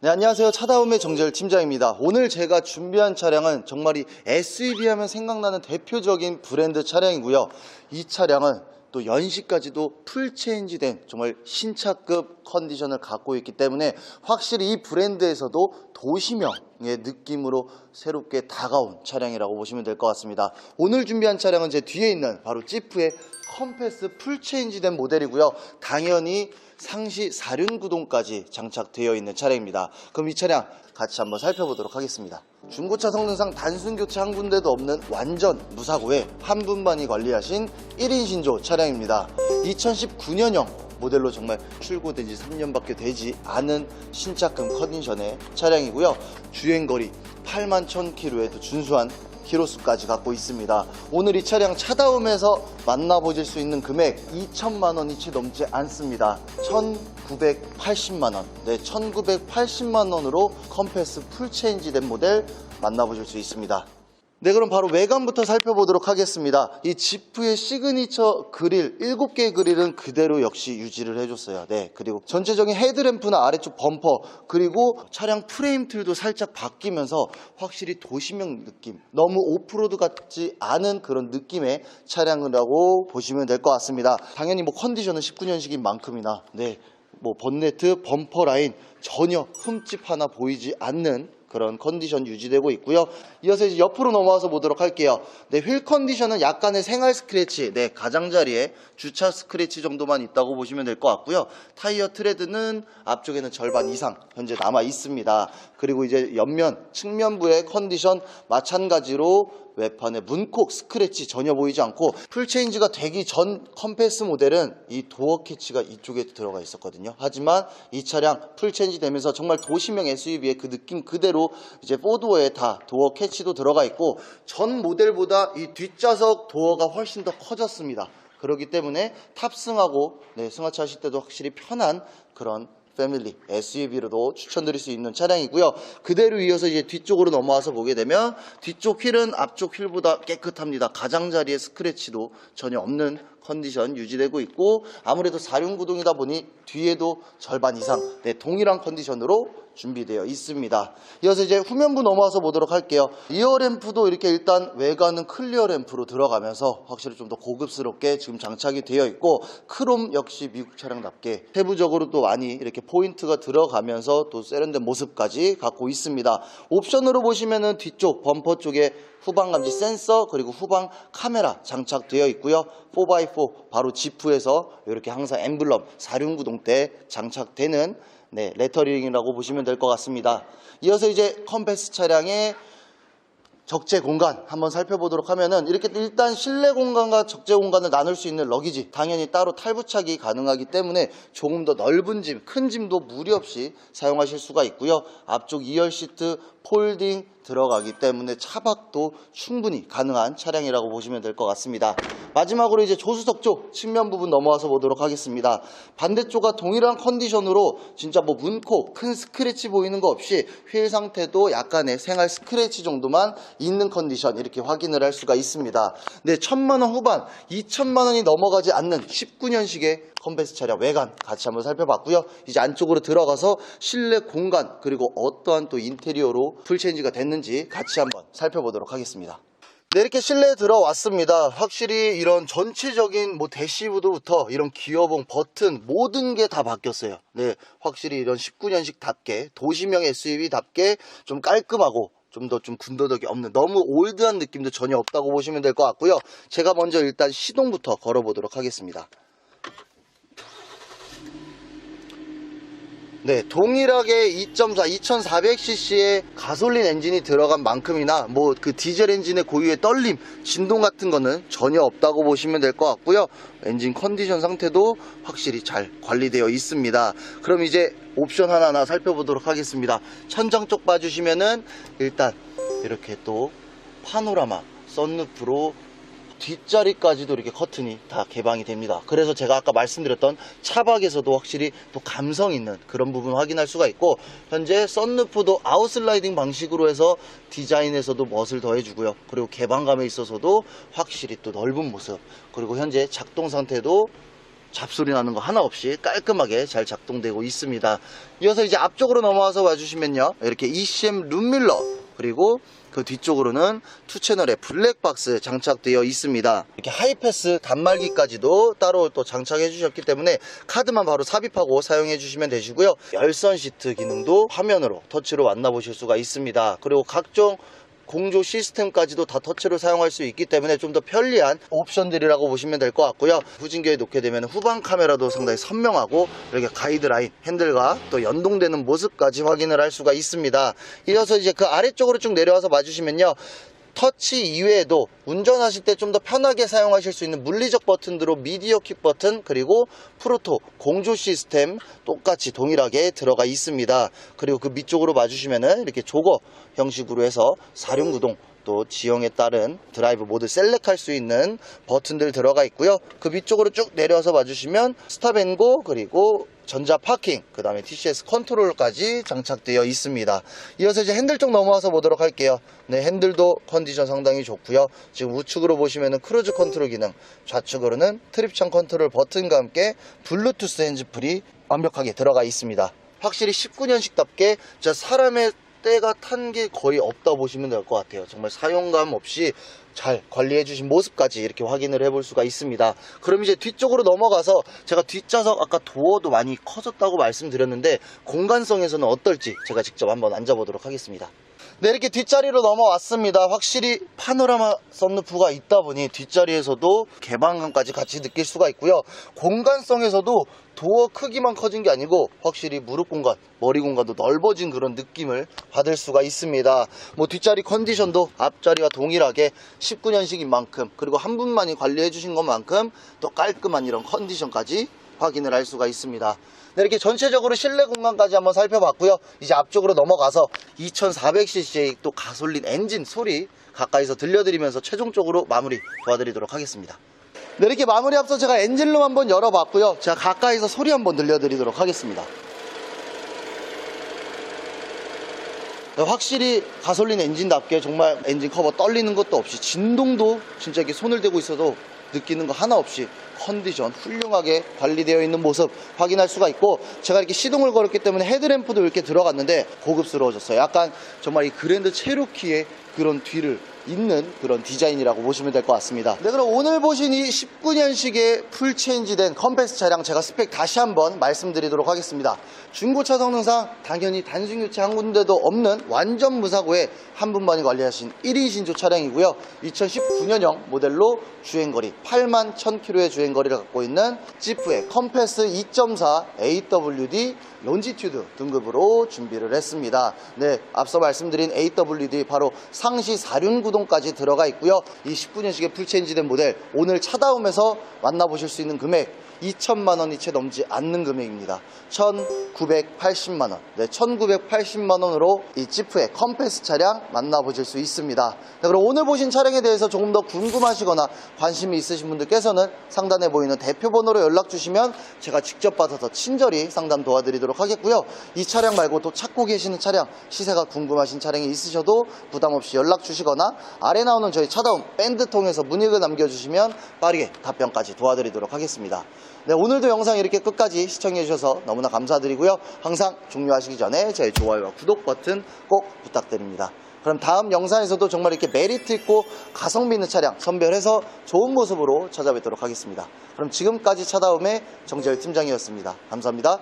네, 안녕하세요. 차다움의 정재열 팀장입니다. 오늘 제가 준비한 차량은 정말 이 SUV 하면 생각나는 대표적인 브랜드 차량이고요. 이 차량은 또 연식까지도 풀체인지 된 정말 신차급 컨디션을 갖고 있기 때문에 확실히 이 브랜드에서도 도시명의 느낌으로 새롭게 다가온 차량이라고 보시면 될 것 같습니다. 오늘 준비한 차량은 제 뒤에 있는 바로 지프의 컴패스 풀체인지 된 모델이고요. 당연히 상시 사륜구동까지 장착되어 있는 차량입니다. 그럼 이 차량 같이 한번 살펴보도록 하겠습니다. 중고차 성능상 단순 교체 한 군데도 없는 완전 무사고에 한 분만이 관리하신 1인 신조 차량입니다. 2019년형 모델로 정말 출고된 지 3년밖에 되지 않은 신차급 컨디션의 차량이고요. 주행거리 8만 1000km에도 준수한 키로수까지 갖고 있습니다. 오늘 이 차량 차다움에서 만나보실 수 있는 금액 2천만 원이 채 넘지 않습니다. 1,980만 원. 네, 1,980만 원으로 컴패스 풀체인지 된 모델 만나보실 수 있습니다. 네, 그럼 바로 외관부터 살펴보도록 하겠습니다. 이 지프의 시그니처 그릴, 7개의 그릴은 그대로 역시 유지를 해줬어요. 네, 그리고 전체적인 헤드램프나 아래쪽 범퍼, 그리고 차량 프레임 틀도 살짝 바뀌면서 확실히 도시명 느낌, 너무 오프로드 같지 않은 그런 느낌의 차량이라고 보시면 될 것 같습니다. 당연히 뭐 컨디션은 19년식인 만큼이나, 네, 뭐 번네트, 범퍼 라인 전혀 흠집 하나 보이지 않는 그런 컨디션 유지되고 있고요. 이어서 이제 옆으로 넘어와서 보도록 할게요. 네, 휠 컨디션은 약간의 생활 스크래치, 네, 가장자리에 주차 스크래치 정도만 있다고 보시면 될 것 같고요. 타이어 트레드는 앞쪽에는 절반 이상 현재 남아 있습니다. 그리고 이제 옆면, 측면부의 컨디션 마찬가지로 외판에 문콕 스크래치 전혀 보이지 않고 풀체인지가 되기 전 컴패스 모델은 이 도어 캐치가 이쪽에 들어가 있었거든요. 하지만 이 차량 풀체인지 되면서 정말 도시명 SUV의 그 느낌 그대로 이제 포도어에 다 도어 캐치도 들어가 있고 전 모델보다 이 뒷좌석 도어가 훨씬 더 커졌습니다. 그렇기 때문에 탑승하고 네, 승하차 하실 때도 확실히 편한 그런 패밀리 SUV로도 추천드릴 수 있는 차량이고요. 그대로 이어서 이제 뒤쪽으로 넘어와서 보게 되면 뒤쪽 휠은 앞쪽 휠보다 깨끗합니다. 가장자리에 스크래치도 전혀 없는 컨디션 유지되고 있고 아무래도 사륜구동이다 보니 뒤에도 절반 이상 네, 동일한 컨디션으로 준비되어 있습니다. 이어서 이제 후면부 넘어와서 보도록 할게요. 리어 램프도 이렇게 일단 외관은 클리어 램프로 들어가면서 확실히 좀 더 고급스럽게 지금 장착이 되어 있고 크롬 역시 미국 차량답게 세부적으로 또 많이 이렇게 포인트가 들어가면서 또 세련된 모습까지 갖고 있습니다. 옵션으로 보시면은 뒤쪽 범퍼 쪽에 후방 감지 센서 그리고 후방 카메라 장착되어 있고요. 4x4 바로 지프에서 이렇게 항상 엠블럼 사륜구동 때 장착되는 네, 레터링이라고 보시면 될 것 같습니다. 이어서 이제 컴패스 차량의 적재 공간 한번 살펴보도록 하면은 이렇게 일단 실내 공간과 적재 공간을 나눌 수 있는 러기지 당연히 따로 탈부착이 가능하기 때문에 조금 더 넓은 짐, 큰 짐도 무리 없이 사용하실 수가 있고요. 앞쪽 2열 시트 폴딩 들어가기 때문에 차박도 충분히 가능한 차량이라고 보시면 될 것 같습니다. 마지막으로 이제 조수석 쪽 측면 부분 넘어와서 보도록 하겠습니다. 반대쪽과 동일한 컨디션으로 진짜 뭐 문콕, 큰 스크래치 보이는 거 없이 휠 상태도 약간의 생활 스크래치 정도만 있는 컨디션 이렇게 확인을 할 수가 있습니다. 네, 천만 원 후반, 2천만 원이 넘어가지 않는 19년식의 컴패스 차량 외관 같이 한번 살펴봤고요. 이제 안쪽으로 들어가서 실내 공간 그리고 어떠한 또 인테리어로 풀체인지가 됐는지 같이 한번 살펴보도록 하겠습니다. 네, 이렇게 실내에 들어왔습니다. 확실히 이런 전체적인 뭐 대시보드부터 이런 기어봉, 버튼 모든 게 다 바뀌었어요. 네, 확실히 이런 19년식답게 도시명 SUV답게 좀 깔끔하고 좀 더 좀 군더더기 없는 너무 올드한 느낌도 전혀 없다고 보시면 될 것 같고요. 제가 먼저 일단 시동부터 걸어보도록 하겠습니다. 네, 동일하게 2.4, 2400cc의 가솔린 엔진이 들어간 만큼이나 뭐 그 디젤 엔진의 고유의 떨림, 진동 같은 거는 전혀 없다고 보시면 될 것 같고요. 엔진 컨디션 상태도 확실히 잘 관리되어 있습니다. 그럼 이제 옵션 하나하나 살펴보도록 하겠습니다. 천장 쪽 봐주시면은 일단 이렇게 또 파노라마 썬루프로 뒷자리까지도 이렇게 커튼이 다 개방이 됩니다. 그래서 제가 아까 말씀드렸던 차박에서도 확실히 또 감성 있는 그런 부분 확인할 수가 있고 현재 썬루프도 아웃슬라이딩 방식으로 해서 디자인에서도 멋을 더해주고요. 그리고 개방감에 있어서도 확실히 또 넓은 모습 그리고 현재 작동 상태도 잡소리 나는 거 하나 없이 깔끔하게 잘 작동되고 있습니다. 이어서 이제 앞쪽으로 넘어와서 와주시면요. 이렇게 ECM 룸밀러 그리고 그 뒤쪽으로는 투 채널의 블랙박스 장착되어 있습니다. 이렇게 하이패스 단말기까지도 따로 또 장착해 주셨기 때문에 카드만 바로 삽입하고 사용해 주시면 되시고요. 열선 시트 기능도 화면으로 터치로 만나보실 수가 있습니다. 그리고 각종 공조 시스템까지도 다 터치로 사용할 수 있기 때문에 좀 더 편리한 옵션들이라고 보시면 될 것 같고요. 후진기에 놓게 되면 후방 카메라도 상당히 선명하고 이렇게 가이드라인 핸들과 또 연동되는 모습까지 확인을 할 수가 있습니다. 이어서 이제 그 아래쪽으로 쭉 내려와서 봐주시면요. 터치 이외에도 운전하실 때 좀 더 편하게 사용하실 수 있는 물리적 버튼으로 미디어 킥 버튼 그리고 프로토 공조 시스템 똑같이 동일하게 들어가 있습니다. 그리고 그 밑쪽으로 봐주시면은 이렇게 조거 형식으로 해서 사륜구동 또 지형에 따른 드라이브 모드 셀렉할 수 있는 버튼들 들어가 있고요. 그 밑쪽으로 쭉 내려서 봐주시면 스탑앤고 그리고 전자 파킹, 그 다음에 TCS 컨트롤까지 장착되어 있습니다. 이어서 이제 핸들 쪽 넘어와서 보도록 할게요. 네, 핸들도 컨디션 상당히 좋고요. 지금 우측으로 보시면은 크루즈 컨트롤 기능, 좌측으로는 트립창 컨트롤 버튼과 함께 블루투스 핸즈프리 완벽하게 들어가 있습니다. 확실히 19년식답게 진짜 사람의 때가 탄 게 거의 없다 보시면 될 것 같아요. 정말 사용감 없이 잘 관리해 주신 모습까지 이렇게 확인을 해볼 수가 있습니다. 그럼 이제 뒤쪽으로 넘어가서 제가 뒷좌석 아까 도어도 많이 커졌다고 말씀드렸는데 공간성에서는 어떨지 제가 직접 한번 앉아보도록 하겠습니다. 네, 이렇게 뒷자리로 넘어왔습니다. 확실히 파노라마 썬루프가 있다 보니 뒷자리에서도 개방감까지 같이 느낄 수가 있고요. 공간성에서도 도어 크기만 커진 게 아니고 확실히 무릎 공간, 머리 공간도 넓어진 그런 느낌을 받을 수가 있습니다. 뭐 뒷자리 컨디션도 앞자리와 동일하게 19년식인 만큼 그리고 한 분만이 관리해 주신 것만큼 또 깔끔한 이런 컨디션까지 확인을 할 수가 있습니다. 네, 이렇게 전체적으로 실내 공간까지 한번 살펴봤고요. 이제 앞쪽으로 넘어가서 2400cc의 또 가솔린 엔진 소리 가까이서 들려드리면서 최종적으로 마무리 도와드리도록 하겠습니다. 네, 이렇게 마무리 앞서 제가 엔진룸 한번 열어봤고요. 제가 가까이서 소리 한번 들려드리도록 하겠습니다. 네, 확실히 가솔린 엔진답게 정말 엔진 커버 떨리는 것도 없이 진동도 진짜 이렇게 손을 대고 있어도 느끼는 거 하나 없이 컨디션 훌륭하게 관리되어 있는 모습 확인할 수가 있고 제가 이렇게 시동을 걸었기 때문에 헤드램프도 이렇게 들어갔는데 고급스러워졌어요. 약간 정말 이 그랜드 체로키의 그런 뒤를 잇는 그런 디자인이라고 보시면 될 것 같습니다. 네, 그럼 오늘 보신 이 19년식의 풀 체인지된 컴패스 차량 제가 스펙 다시 한번 말씀드리도록 하겠습니다. 중고차 성능상 당연히 단순 교체 한 군데도 없는 완전 무사고에 한 분만이 관리하신 1인 신조 차량이고요. 2019년형 모델로 주행거리 8만 1000km의 주행거리를 갖고 있는 지프의 컴패스 2.4 AWD 론지튜드 등급으로 준비를 했습니다. 네, 앞서 말씀드린 AWD 바로 상시 사륜 구동 까지 들어가 있고요. 이 19년식의 풀체인지된 모델 오늘 차다움에서 만나보실 수 있는 금액 2천만 원이 채 넘지 않는 금액입니다. 1,980만 원. 네, 1,980만 원으로 이 지프의 컴패스 차량 만나보실 수 있습니다. 네, 그럼 오늘 보신 차량에 대해서 조금 더 궁금하시거나 관심이 있으신 분들께서는 상단에 보이는 대표 번호로 연락 주시면 제가 직접 받아서 친절히 상담 도와드리도록 하겠고요. 이 차량 말고 또 찾고 계시는 차량, 시세가 궁금하신 차량이 있으셔도 부담 없이 연락 주시거나 아래 나오는 저희 차다움 밴드 통해서 문의를 남겨주시면 빠르게 답변까지 도와드리도록 하겠습니다. 네, 오늘도 영상 이렇게 끝까지 시청해주셔서 너무나 감사드리고요. 항상 종료하시기 전에 제 좋아요와 구독 버튼 꼭 부탁드립니다. 그럼 다음 영상에서도 정말 이렇게 메리트 있고 가성비 있는 차량 선별해서 좋은 모습으로 찾아뵙도록 하겠습니다. 그럼 지금까지 차다움의 정재열 팀장이었습니다. 감사합니다.